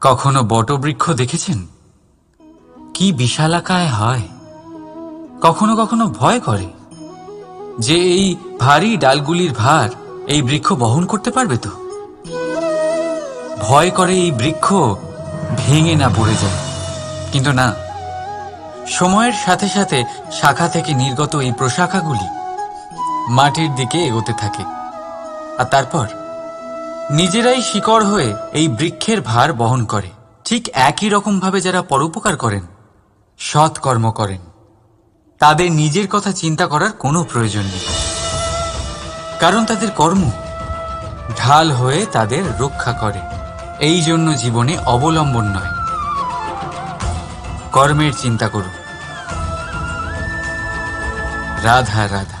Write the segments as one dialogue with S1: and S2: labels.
S1: কখনো বটবৃক্ষ দেখেছেন? কি বিশালাকায় হয়। কখনো কখনো ভয় করে যে এই ভারী ডালগুলির ভার এই বৃক্ষ বহন করতে পারবে তো। ভয় করে এই বৃক্ষ ভেঙে না পড়ে যায়। কিন্তু না, সময়ের সাথে সাথে শাখা থেকে নির্গত এই প্রশাখাগুলি মাটির দিকে এগোতে থাকে। আর তারপর নিজেরাই শিকড় হয়ে এই বৃক্ষের ভার বহন করে। ঠিক একই রকমভাবে যারা পরোপকার করেন সৎ কর্ম করেন, তাদের নিজের কথা চিন্তা করার কোনো প্রয়োজন নেই। কারণ তাদের কর্ম ঢাল হয়ে তাদের রক্ষা করে। এই জন্য জীবনে অবলম্বন নয়। কর্মের চিন্তা করুন। রাধা রাধা।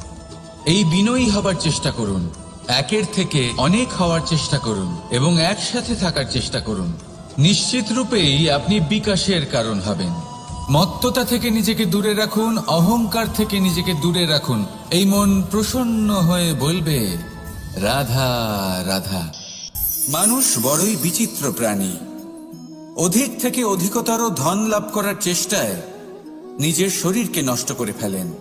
S2: এই বিনয়ী হবার চেষ্টা করুন। একের থেকে অনেক হওয়ার চেষ্টা করুন এবং একসাথে থাকার চেষ্টা করুন। নিশ্চিত রূপেই আপনি বিকাশের কারণ হবেন। মত্ততা থেকে নিজেকে দূরে রাখুন, অহংকার থেকে নিজেকে দূরে রাখুন। এই মন প্রসন্ন হয়ে বলবে, রাধা রাধা। মানুষ বড়ই বিচিত্র প্রাণী। অধিক থেকে অধিকতর ধন লাভ করার চেষ্টায় নিজের শরীরকে নষ্ট করে ফেলেন।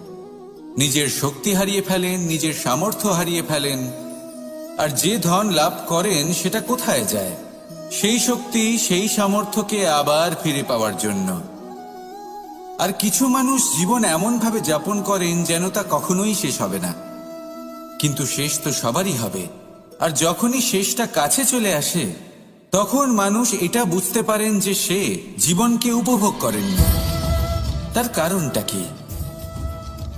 S2: নিজের শক্তি হারিয়ে ফেলেন, নিজের সামর্থ্য হারিয়ে ফেলেন। আর যে ধন লাভ করেন, সেটা কোথায় যায়? সেই শক্তি, সেই সামর্থ্যকে আবার ফিরে পাওয়ার জন্য। আর কিছু মানুষ জীবন এমনভাবে যাপন করেন যেন তা কখনোই শেষ হবে না। কিন্তু শেষ তো সবারই হবে। আর যখনই শেষটা কাছে চলে আসে, তখন মানুষ এটা বুঝতে পারেন যে সে জীবনকে উপভোগ করেননি। তার কারণটা কি?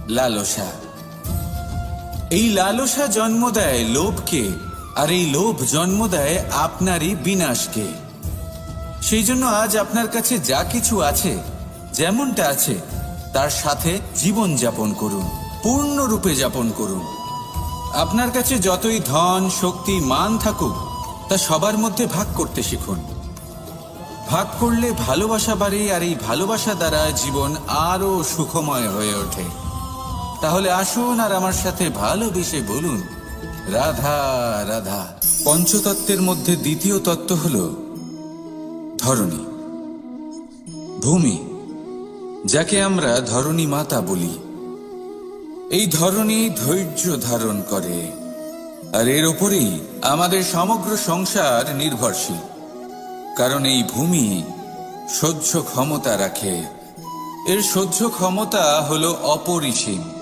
S2: লালসা। এই লালসা জন্ম দেয় লোভকে, আর এই লোভ জন্ম দেয় আপনারই বিনাশকে। সেই জন্য আজ আপনার কাছে যা কিছু আছে, যেমনটা আছে, তার সাথে জীবন যাপন করুন পূর্ণরূপে যাপন করুন। আপনার কাছে যতই ধন, শক্তি, মান থাকুক, তা সবার মধ্যে ভাগ করতে শিখুন। ভাগ করলে ভালোবাসা বাড়ে, আর এই ভালোবাসা দ্বারা জীবন আরও সুখময় হয়ে ওঠে। তাহলে আসুন আর আমার সাথে ভালোবেসে বলুন। রাধা রাধা। পঞ্চতত্ত্বের মধ্যে দ্বিতীয় তত্ত্ব হল ধরণী। ভূমি, যাকে আমরা ধরণী মাতা বলি। এই ধরণী ধৈর্য ধারণ করে আর এর ওপরেই আমাদের সমগ্র সংসার নির্ভরশীল। কারণ এই ভূমি সহ্য ক্ষমতা রাখে। এর সহ্য ক্ষমতা হলো অপরিসীম।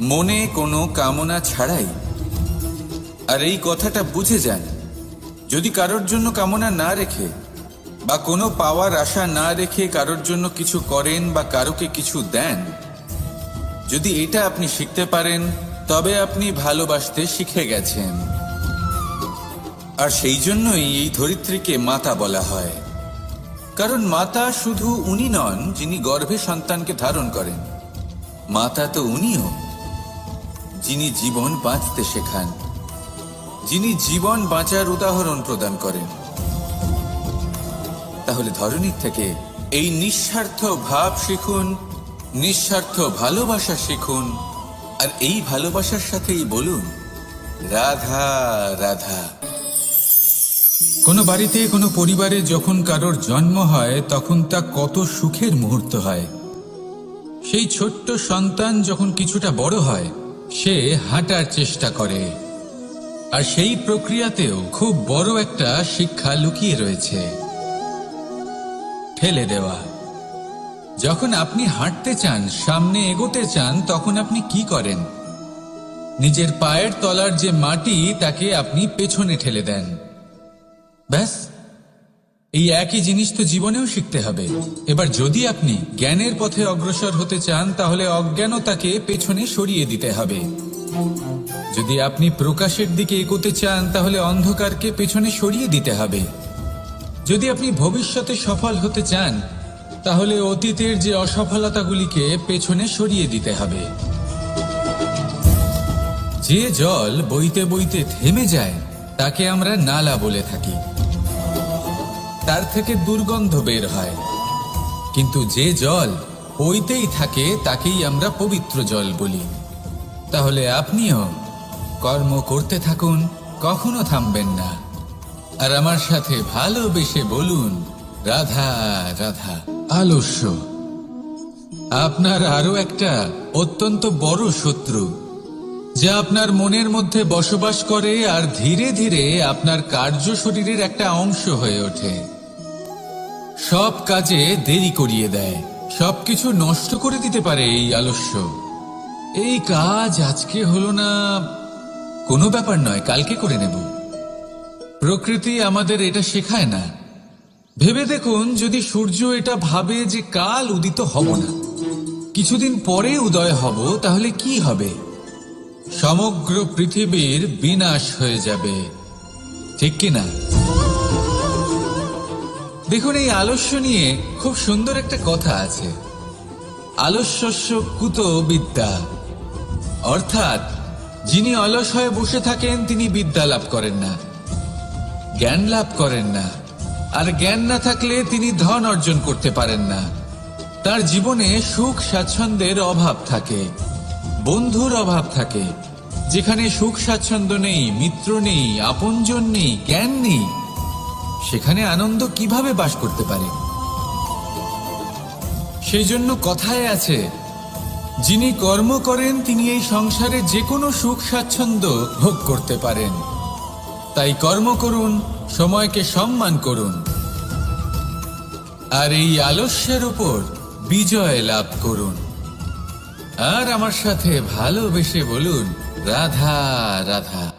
S2: মনে কোনো কামনা ছাড়াই। আর এই কথাটা বুঝে যান, যদি কারোর জন্য কামনা না রেখে বা কোনো পাওয়ার আশা না রেখে কারোর জন্য কিছু করেন বা কারোকে কিছু দেন, যদি এটা আপনি শিখতে পারেন, তবে আপনি ভালোবাসতে শিখে গেছেন। আর সেই জন্যই এই ধরিত্রীকে মাতা বলা হয়। কারণ মাতা শুধু উনি নন, যিনি গর্ভে সন্তানকে ধারণ করেন। মাতা তো উনিও। যিনি জীবন বাঁচতে শেখান, যিনি জীবন বাঁচার উদাহরণ প্রদান করেন। তাহলে ধরনীর থেকে এই নিঃস্বার্থ ভাব শিখুন, নিঃস্বার্থ ভালোবাসা শিখুন, আর এই ভালোবাসার সাথেই বলুন, রাধা রাধা। কোনো বাড়িতে, কোনো পরিবারে যখন কারোর জন্ম হয়, তখন তা কত সুখের মুহূর্ত হয়। সেই ছোট্ট সন্তান যখন কিছুটা বড় হয় সে হাঁটার চেষ্টা করে। আর সেই প্রক্রিয়াতেও খুব বড় একটা শিক্ষা লুকিয়ে রয়েছে। ঠেলে দেওয়া। যখন আপনি হাঁটতে চান, সামনে এগোতে চান, তখন আপনি কি করেন? নিজের পায়ের তলার যে মাটি, তাকে আপনি পেছনে ঠেলে দেন। ব্যাস এই একই জিনিস তো জীবনেও শিখতে হবে। এবার যদি আপনি জ্ঞানের পথে অগ্রসর হতে চান, তাহলে অজ্ঞানতাকে পেছনে সরিয়ে দিতে হবে। যদি আপনি প্রকাশের দিকে এগোতে চান, তাহলে অন্ধকারকে পেছনে সরিয়ে দিতে হবে। যদি আপনি ভবিষ্যতে সফল হতে চান, তাহলে অতীতের যে অসফলতাগুলিকে পেছনে সরিয়ে দিতে হবে। যে জল বইতে বইতে থেমে যায়, তাকে আমরা নালা বলে থাকি। তার থেকে দুর্গন্ধ বের হয়। কিন্তু যে জল বইতেই থাকে, তাকেই আমরা পবিত্র জল বলি। তাহলে আপনিও কর্ম করতে থাকুন, কখনো থামবেন না। আর আমার সাথে ভালোবেসে বলুন, রাধা রাধা। আলস্য। আপনার আরও একটা অত্যন্ত বড় শত্রু, যা আপনার মনের মধ্যে বসবাস করে আর ধীরে ধীরে আপনার কার্য শরীরের একটা অংশ হয়ে ওঠে। সব কাজে দেরি করিয়ে দেয়। সবকিছু নষ্ট করে দিতে পারে এই আলস্য। এই কাজ আজকে হলো না, কোনো ব্যাপার নয়, কালকে করে নেব। প্রকৃতি আমাদের এটা শেখায় না। ভেবে দেখুন, যদি সূর্য এটা ভাবে যে কাল উদিত হব না, কিছুদিন পরে উদয় হব, তাহলে কি হবে? সমগ্র পৃথিবীর বিনাশ হয়ে যাবে। ঠিক কি না? দেখুন, এই আলস্য নিয়ে খুব সুন্দর একটা কথা আছে। আলস্যস্য কুত বিদ্যা। অর্থাৎ, যিনি অলস হয়ে বসে থাকেন, তিনি বিদ্যা লাভ করেন না। জ্ঞান লাভ করেন না। আর জ্ঞান না থাকলে তিনি ধন অর্জন করতে পারেন না। তার জীবনে সুখ স্বাচ্ছন্দ্যের অভাব থাকে। বন্ধুর অভাব থাকে। যেখানে সুখ স্বাচ্ছন্দ্য নেই, মিত্র নেই, আপনজন নেই, জ্ঞান নেই। সেখানে আনন্দ কীভাবে বাস করতে পারে? সেই জন্য কথায় আছে, যিনি কর্ম করেন, তিনি এই সংসারে যে কোনো সুখ স্বাচ্ছন্দ্য ভোগ করতে পারেন। তাই কর্ম করুন, সময়কে সম্মান করুন। আর এই আলস্যের উপর বিজয় লাভ করুন। আর আমার সাথে ভালোবেসে বলুন, রাধা রাধা।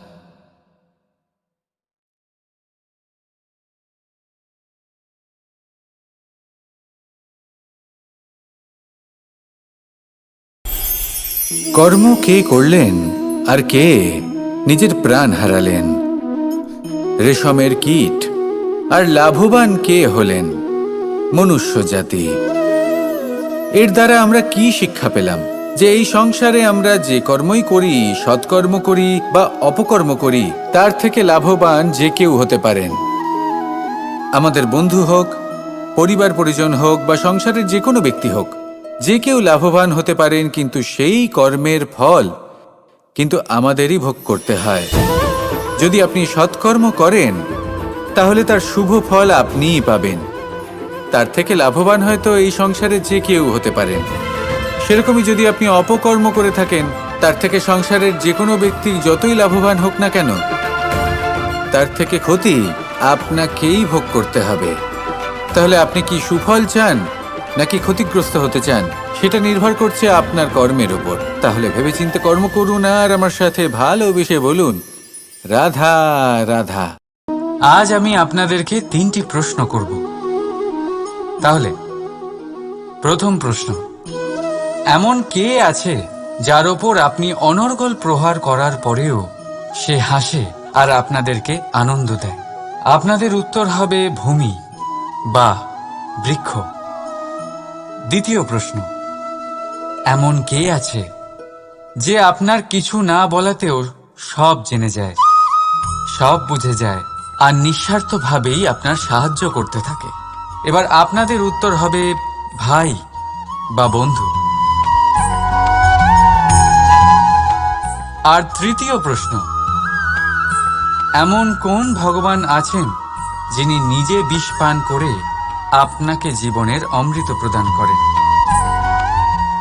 S3: কর্ম কে করলেন আর কে নিজের প্রাণ হারালেন? রেশমের কীট আর লাভবান কে হলেন মনুষ্য জাতি? এর দ্বারা আমরা কি শিক্ষা পেলাম? যে এই সংসারে আমরা যে কর্মই করি, সৎকর্ম করি বা অপকর্ম করি, তার থেকে লাভবান যে কেউ হতে পারেন। আমাদের বন্ধু হোক, পরিবার পরিজন হোক বা সংসারের যে কোনো ব্যক্তি হোক যে কেউ লাভবান হতে পারেন কিন্তু সেই কর্মের ফল কিন্তু আমাদেরই ভোগ করতে হয়। যদি আপনি সৎকর্ম করেন, তাহলে তার শুভ ফল আপনিই পাবেন। তার থেকে লাভবান হয়তো এই সংসারে যে কেউ হতে পারেন সেরকমই যদি আপনি অপকর্ম করে থাকেন, তার থেকে সংসারের যে কোনো ব্যক্তি যতই লাভবান হোক না কেন, তার থেকে ক্ষতি আপনাকেই ভোগ করতে হবে। তাহলে আপনি কি সুফল চান? নাকি ক্ষতিগ্রস্ত হতে চান? সেটা নির্ভর করছে আপনার কর্মের উপর। তাহলে ভেবেচিন্তে কর্ম করুন আর আমার সাথে ভালোবেসে বলুন। রাধা রাধা।
S1: আজ আমি আপনাদেরকে তিনটি প্রশ্ন করব। তাহলে, প্রথম প্রশ্ন। এমন কে আছে যার ওপর আপনি অনর্গল প্রহার করার পরেও সে হাসে আর আপনাদেরকে আনন্দ দেয়? আপনাদের উত্তর হবে ভূমি বা বৃক্ষ। দ্বিতীয় প্রশ্ন। এমন কে আছে যে আপনার কিছু না বলাতেও সব জেনে যায়, সব বুঝে যায়, আর নিঃস্বার্থভাবেই আপনার সাহায্য করতে থাকে? এবার আপনাদের উত্তর হবে ভাই বা বন্ধু। আর তৃতীয় প্রশ্ন, এমন কোন ভগবান আছেন যিনি নিজে বিষ পান করে আপনাকে জীবনের অমৃত প্রদান করেন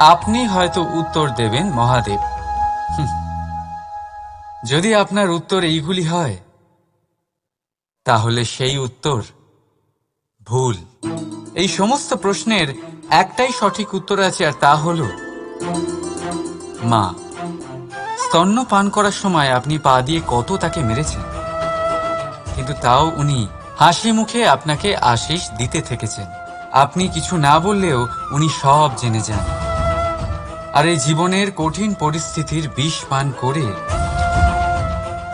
S1: আপনি হয়তো উত্তর দেবেন, মহাদেব। যদি আপনার উত্তর এইগুলি হয়, তাহলে সেই উত্তর ভুল। এই সমস্ত প্রশ্নের একটাই সঠিক উত্তর আছে, আর তা হল, মা স্তন্য পান করার সময় আপনি পা দিয়ে কত তাকে মেরেছেন? কিন্তু তাও উনি হাসি মুখে আপনাকে আশিস দিতে থেকেছেন। আপনি কিছু না বললেও উনি সব জেনে যান। আর এই জীবনের কঠিন পরিস্থিতির বিষ পান করে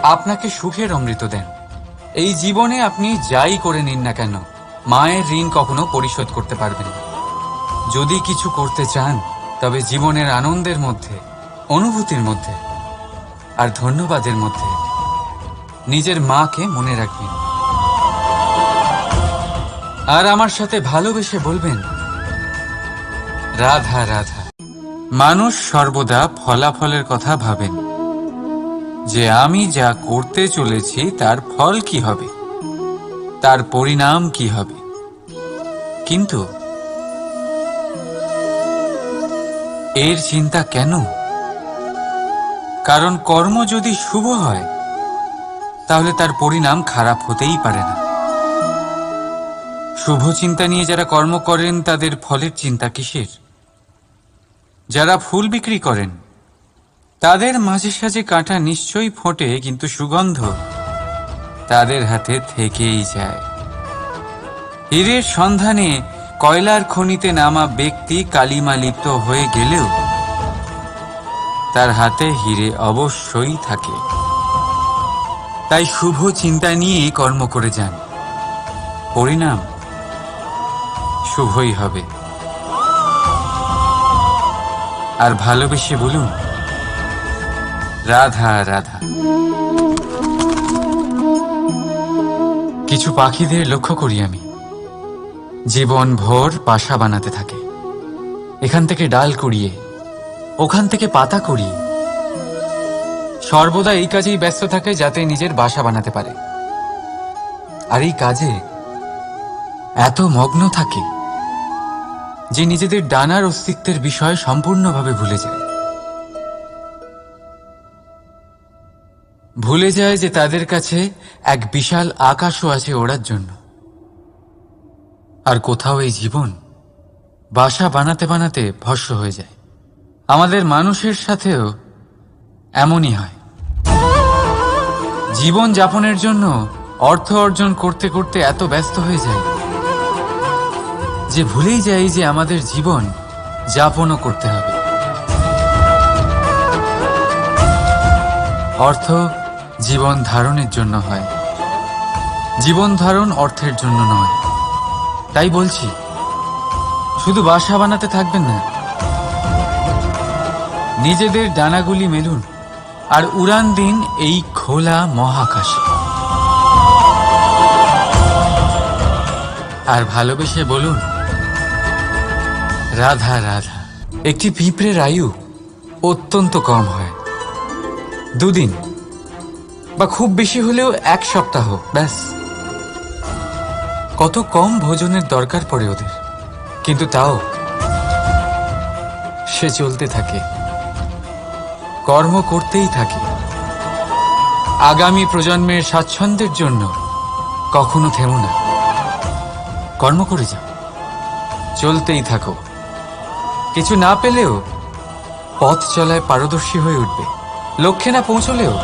S1: আপনাকে সুখের অমৃত দেন। এই জীবনে আপনি যাই করে নিন না কেন, মায়ের ঋণ কখনো পরিশোধ করতে পারবেন যদি কিছু করতে চান, তবে জীবনের আনন্দের মধ্যে, অনুভূতির মধ্যে, আর ধন্যবাদের মধ্যে নিজের মাকে মনে রাখবেন। আর আমার সাথে ভালোবেসে বলবেন, রাধা রাধা। মানুষ সর্বদা ফলাফলের কথা ভাবেন। যে আমি যা করতে চলেছি, তার ফল কি হবে? তার পরিণাম কি হবে? কিন্তু এর চিন্তা কেন? কারণ কর্ম যদি শুভ হয়, তাহলে তার পরিণাম খারাপ হতেই পারে না। শুভ চিন্তা নিয়ে যারা কর্ম করেন, তাদের ফলের চিন্তা কিসের? যারা ফুল বিক্রি করেন, তাদের মাঝে সাঝে কাঁটা নিশ্চয়ই ফোটে, কিন্তু সুগন্ধ তাদের হাতে থেকেই যায়। হীরের সন্ধানে কয়লার খনিতে নামা ব্যক্তি কালিমা লিপ্ত হয়ে গেলেও তার হাতে হিরে অবশ্যই থাকে। তাই শুভ চিন্তা নিয়ে কর্ম করে যান। পরিণাম। শুভই হবে। আর ভালোবেসে বলুন, রাধা রাধা। কিছু পাখিদের লক্ষ্য করি আমি। জীবন ভোর বাসা বানাতে থাকে। এখান থেকে ডাল কুড়িয়ে, ওখান থেকে পাতা কুড়িয়ে। সর্বদা এই কাজেই ব্যস্ত থাকে যাতে নিজের বাসা বানাতে পারে। আর এই কাজে এত মগ্ন থাকে। যে নিজেদের ডানার অস্তিত্বের বিষয় সম্পূর্ণভাবে ভুলে যায়। ভুলে যায় যে তাদের কাছে এক বিশাল আকাশও আছে ওড়ার জন্য। আর কোথাও এই জীবন বাসা বানাতে বানাতে ভস্য হয়ে যায়। আমাদের মানুষের সাথেও এমনই হয়। জীবন যাপনের জন্য অর্থ অর্জন করতে করতে এত ব্যস্ত হয়ে যায়। যে ভুলেই যাই যে আমাদের জীবন যাপনও করতে হবে। অর্থ জীবন ধারণের জন্য হয়। জীবন ধারণ অর্থের জন্য নয়। তাই বলছি, শুধু বাসা বানাতে থাকবেন না। নিজেদের ডানাগুলি মেলুন আর উড়ান দিন এই খোলা মহাকাশে। আর ভালোবেসে বলুন রাধা রাধা, একটি পিঁপড়ের আয়ু অত্যন্ত কম হয়। দুদিন বা খুব বেশি হলেও এক সপ্তাহ, ব্যাস। কত কম ভোজনের দরকার পড়ে ওদের, কিন্তু তাও সে চলতে থাকে, কর্ম করতেই থাকে। আগামী প্রজন্মের স্বাচ্ছন্দ্যের জন্য কখনো থেমো না। কর্ম করে যাও, চলতেই থাকো। কিছু না পেলেও পথ চলায় পারদর্শী হয়ে উঠবে। লক্ষ্যে না পৌঁছলেও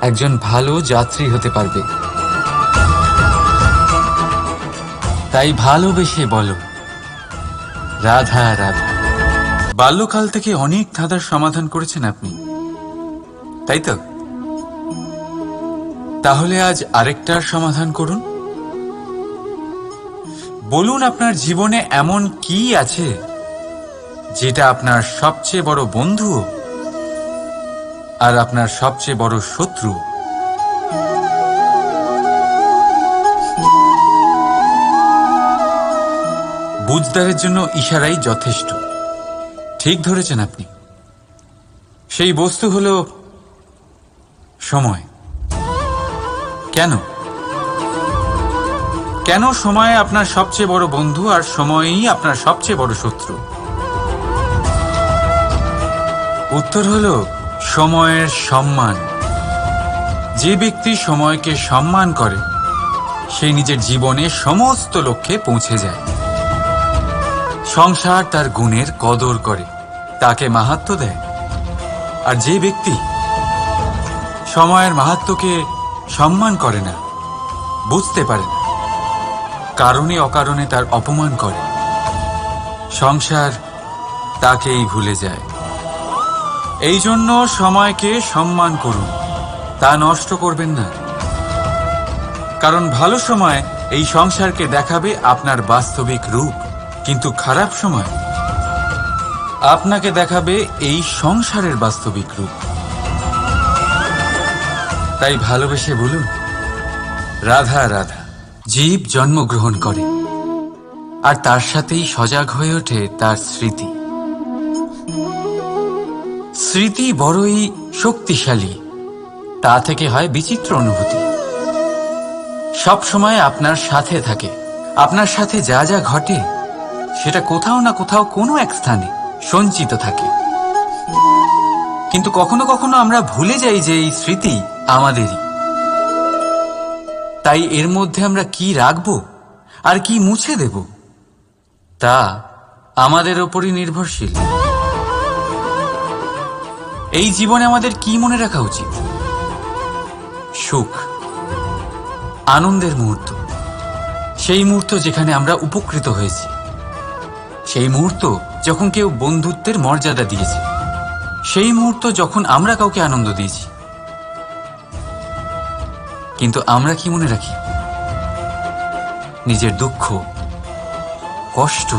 S1: একজন ভালো যাত্রী হতে পারবে। তাই ভালোবেসে বলো, রাধা রাধা। বাল্যকাল থেকে অনেক ধাঁধার সমাধান করেছেন আপনি। তাই তো? তাহলে আজ আরেকটার সমাধান করুন। বলুন আপনার জীবনে এমন কি আছে যেটা আপনার সবচেয়ে বড় বন্ধু আর আপনার সবচেয়ে বড় শত্রু। বুঝদারের জন্য ইশারাই যথেষ্ট। ঠিক ধরেছেন আপনি। সেই বস্তু হল সময়। কেন? কেন সময় আপনার সবচেয়ে বড় বন্ধু আর সময়ই আপনার সবচেয়ে বড় শত্রু? উত্তর হল সময়ের সম্মান। যে ব্যক্তি সময়কে সম্মান করে, সে নিজের জীবনে সমস্ত লক্ষ্যে পৌঁছে যায়। সংসার তার গুণের কদর করে, তাকে মাহাত্ম দেয়। আর যে ব্যক্তি সময়ের মাহাত্মকে সম্মান করে না, বুঝতে পারে না, কারণে অকারণে তার অপমান করে। সংসার তাকেই ভুলে যায়। এই জন্য সময়কে সম্মান করুন। তা নষ্ট করবেন না। কারণ ভালো সময় এই সংসারকে দেখাবে আপনার বাস্তবিক রূপ, কিন্তু খারাপ সময় আপনাকে দেখাবে এই সংসারের বাস্তবিক রূপ। তাই ভালোবেসে বলুন, রাধা রাধা, জীব জন্মগ্রহণ করে। আর তার সাথেই সজাগ হয়ে ওঠে তার স্মৃতি। স্মৃতি বড়ই শক্তিশালী। তা থেকে হয় বিচিত্র অনুভূতি। সব সময় আপনার সাথে থাকে। আপনার সাথে যা যা ঘটে, সেটা কোথাও না কোথাও কোনো এক স্থানে সঞ্চিত থাকে। কিন্তু কখনো কখনো আমরা ভুলে যাই যে এই স্মৃতি আমাদেরই। তাই এর মধ্যে আমরা কি রাখব আর কি মুছে দেব, তা আমাদের ওপরই নির্ভরশীল। এই জীবনে আমাদের কি মনে রাখা উচিত? সুখ, আনন্দের মুহূর্ত। সেই মুহূর্ত যেখানে আমরা উপকৃত হয়েছি। সেই মুহূর্ত যখন কেউ বন্ধুত্বের মর্যাদা দিয়েছে। সেই মুহূর্ত যখন আমরা কাউকে আনন্দ দিয়েছি। কিন্তু আমরা কি মনে রাখি? নিজের দুঃখ, কষ্ট,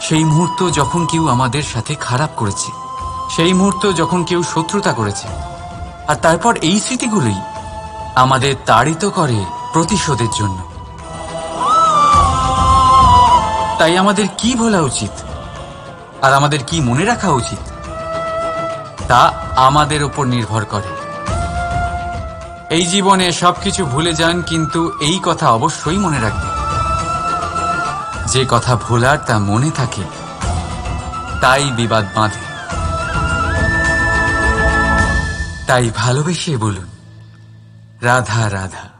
S1: সেই মুহূর্ত যখন কেউ আমাদের সাথে খারাপ করেছে। সেই মুহূর্ত যখন কেউ শত্রুতা করেছে। আর তারপর এই স্মৃতিগুলোই আমাদের তাড়িত করে প্রতিশোধের জন্য। তাই আমাদের কি বলা উচিত? আর আমাদের কি মনে রাখা উচিত? তা আমাদের উপর নির্ভর করে। এই জীবনে সবকিছু ভুলে যান, কিন্তু এই কথা অবশ্যই মনে রাখবেন। যে কথা ভোলার তা মনে থাকে, তাই বিবাদ বাঁধে। তাই ভালোবেসে বলুন রাধা রাধা।